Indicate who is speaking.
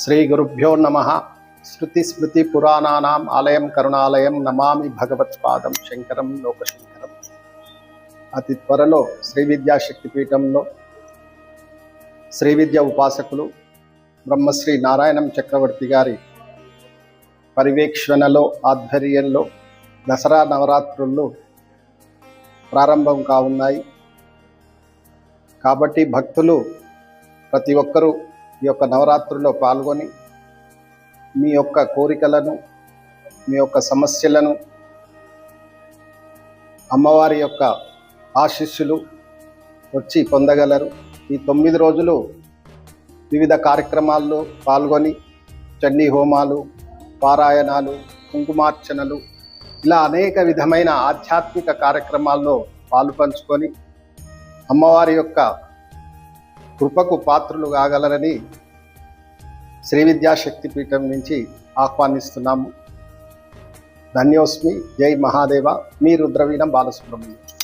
Speaker 1: శ్రీ గురుభ్యో నమ. శృతి స్మృతి పురాణానాం ఆలయం కరుణాలయం నమామి భగవత్పాదం శంకరం లోకశంకరం. అతి త్వరలో శ్రీ విద్యా శక్తిపీఠంలో శ్రీ విద్య ఉపాసకులు బ్రహ్మశ్రీ నారాయణం చక్రవర్తి గారి పర్యవేక్షణలో ఆధ్వర్యంలో దసరా నవరాత్రులు ప్రారంభం కావున్నాయి. కాబట్టి భక్తులు ప్రతి ఒక్కరూ ఈ యొక్క నవరాత్రుల్లో పాల్గొని మీ యొక్క కోరికలను మీ యొక్క సమస్యలను అమ్మవారి యొక్క ఆశీస్సులు వచ్చి పొందగలరు. ఈ తొమ్మిది రోజులు వివిధ కార్యక్రమాల్లో పాల్గొని చండీ హోమాలు పారాయణాలు కుంకుమార్చనలు ఇలా అనేక విధమైన ఆధ్యాత్మిక కార్యక్రమాల్లో పాలు పంచుకొని అమ్మవారి యొక్క కృపకు పాత్రులు కాగలరని శ్రీ విద్యాశక్తి పీఠం నుంచి ఆహ్వానిస్తున్నాము. ధన్యోస్మి. జై మహాదేవ. మీ రుద్రవీణం బాలసుబ్రహ్మణ్యం.